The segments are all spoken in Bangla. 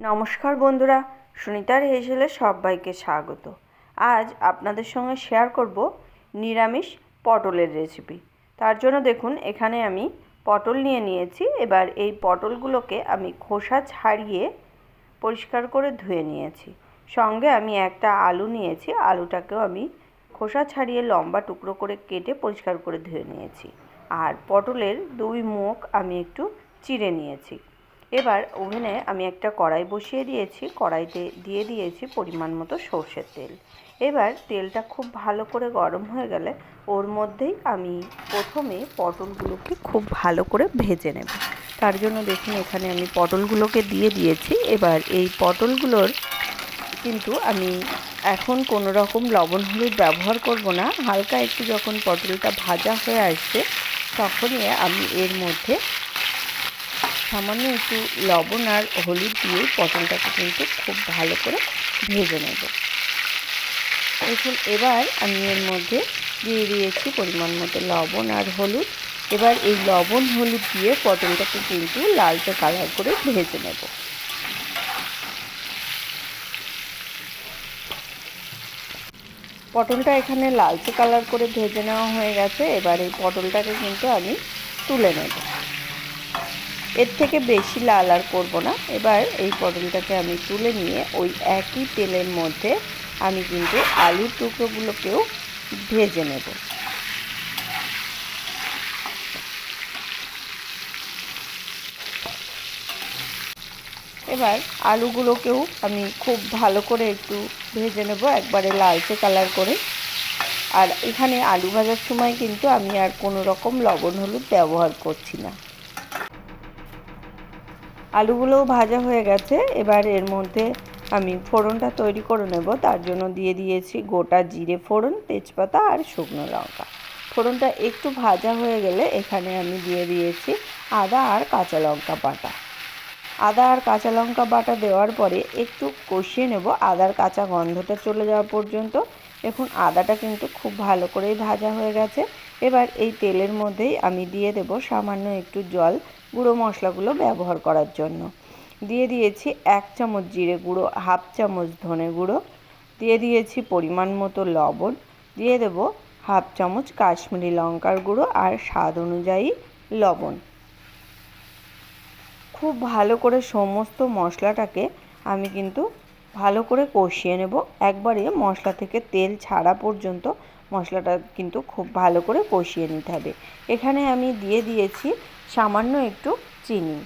নমস্কার বন্ধুরা, সুনিতার হেসেলে সবাইকে স্বাগত। আজ আপনাদের সঙ্গে শেয়ার করব নিরামিষ পটলের রেসিপি তার জন্য দেখুন, এখানে আমি পটল নিয়ে নিয়েছি। এবার এই পটলগুলোকে আমি খোসা ছাড়িয়ে পরিষ্কার করে ধুয়ে নিয়েছি। সঙ্গে আমি একটা আলু নিয়েছি। আলুটাকেও আমি খোসা ছাড়িয়ে লম্বা টুকরো করে কেটে পরিষ্কার করে ধুয়ে নিয়েছি। আর পটলের দুই মুখ আমি একটু চিড়ে নিয়েছি। এবার ওভেনে আমি একটা কড়াই বসিয়ে দিয়েছি, কড়াইতে দিয়ে দিয়েছি পরিমাণ মতো সর্ষের তেল। এবার তেলটা খুব ভালো করে গরম হয়ে গেলে ওর মধ্যেই আমি প্রথমে পটলগুলোকে খুব ভালো করে ভেজে নেব। তার জন্য দেখুন এখানে আমি পটলগুলোকে দিয়ে দিয়েছি। এবার এই পটলগুলোর কিন্তু আমি এখন কোনো রকম লবণ হলুদ ব্যবহার করব না। হালকা একটু যখন পটলটা ভাজা হয়ে আসবে, তখনই আমি এর মধ্যে সামান্য একটু লবণ আর হলুদ দিয়ে পটলটাকে কিন্তু খুব ভালো করে ভেজে নেব। দেখুন, এবার আমি এর মধ্যে দিয়ে দিয়েছি পরিমাণ মতো লবণ আর হলুদ। এবার এই লবণ, হলুদ দিয়ে পটলটাকে কিন্তু লালচে কালার করে ভেজে নেব। পটলটা এখানে লালচে কালার করে ভেজে নেওয়া হয়ে গেছে। এবার এই পটলটাকে কিন্তু আমি তুলে নেব। এর থেকে বেশি লাল আর করব না। এবার এই পটলটাকে আমি তুলে নিয়ে ওই একই তেলের মধ্যে আমি কিন্তু আলুর টুকরোগুলোকেও ভেজে নেব। এবার আলুগুলোকেও আমি খুব ভালো করে একটু ভেজে নেব, একবারে লালচে কালার করে। আর এখানে আলু ভাজার সময় কিন্তু আমি আর কোনো রকম লবণ হলুদ ব্যবহার করছি না। আলুগুলোও ভাজা হয়ে গেছে। এবার এর মধ্যে আমি ফোড়নটা তৈরি করে নেব। তার জন্য দিয়ে দিয়েছি গোটা জিরে ফোড়ন, তেজপাতা আর শুকনো লঙ্কা। ফোড়নটা একটু ভাজা হয়ে গেলে এখানে আমি দিয়ে দিয়েছি আদা আর কাঁচা লঙ্কা বাটা। আদা আর কাঁচা লঙ্কা বাটা দেওয়ার পরে একটু কষিয়ে নেব। আদার কাঁচা গন্ধটা চলে যাওয়া পর্যন্ত দেখুন আদাটা কিন্তু খুব ভালো করেই ভাজা হয়ে গেছে। এবার এই তেলের মধ্যেই আমি দিয়ে দেব সামান্য একটু জল গুঁড়ো মশলাগুলো ব্যবহার করার জন্য। দিয়ে দিয়েছি এক চামচ জিরে গুঁড়ো, হাফ চামচ ধনে গুঁড়ো, দিয়ে দিয়েছি পরিমাণ মতো লবণ, দিয়ে দেব হাফ চামচ কাশ্মীরি লঙ্কার গুঁড়ো আর স্বাদ অনুযায়ী লবণ। খুব ভালো করে সমস্ত মশলাটাকে আমি কিন্তু ভালো করে কষিয়ে নেব। একবারে মশলা থেকে তেল ছাড়া পর্যন্ত মশলাটা কিন্তু খুব ভালো করে কষিয়ে নিতে হবে। এখানে আমি দিয়ে দিয়েছি সামান্য একটু চিনি।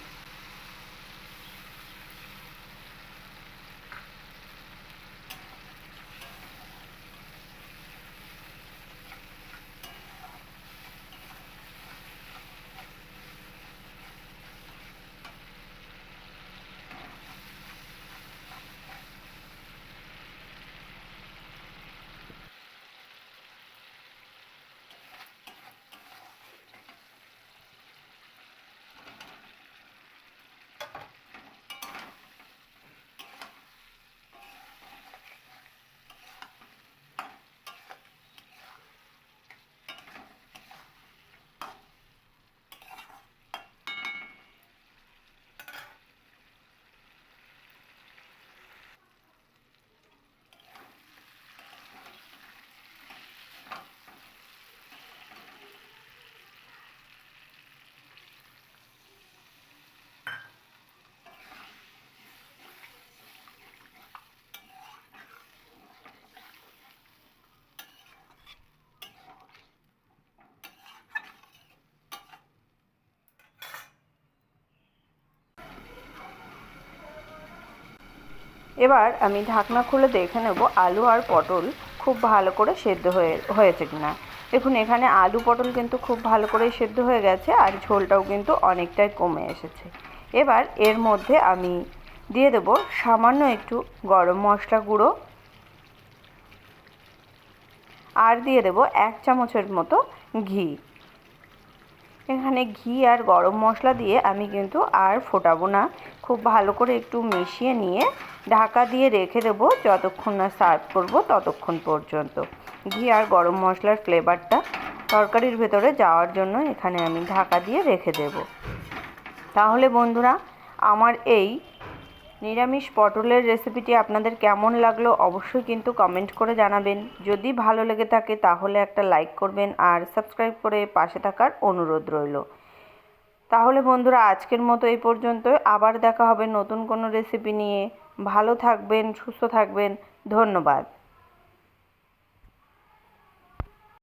এবার আমি ঢাকনা খুলে দেখে নেব আলু আর পটল খুব ভালো করে সেদ্ধ হয়ে, হয়েছে কিনা। দেখুন, এখানে আলু পটল কিন্তু খুব ভালো করেই সেদ্ধ হয়ে গেছে আর ঝোলটাও কিন্তু অনেকটাই কমে এসেছে। এবার এর মধ্যে আমি দিয়ে দেব সামান্য একটু গরম মশলা গুঁড়ো আর দিয়ে দেব এক চামচের মতো ঘি। এখানে ঘি আর গরম মশলা দিয়ে আমি কিন্তু আর ফোটাবো না। খুব ভালো করে একটু মিশিয়ে নিয়ে ঢাকা দিয়ে রেখে দেবো যতক্ষণ না সার্ভ করব ততক্ষণ পর্যন্ত। ঘি আর গরম মশলার ফ্লেভারটা তরকারির ভেতরে যাওয়ার জন্য এখানে আমি ঢাকা দিয়ে রেখে দেব। তাহলে বন্ধুরা, আমার এই নিরামিষ পটলের রেসিপিটি আপনাদের কেমন লাগল অবশ্যই কিন্তু কমেন্ট করে জানাবেন। যদি ভালো লেগে থাকে তাহলে একটা লাইক করবেন আর সাবস্ক্রাইব করে পাশে থাকার অনুরোধ রইল। তাহলে বন্ধুরা আজকের মতো এই পর্যন্ত আবার দেখা হবে নতুন কোনো রেসিপি নিয়ে। ভালো থাকবেন, সুস্থ থাকবেন। ধন্যবাদ।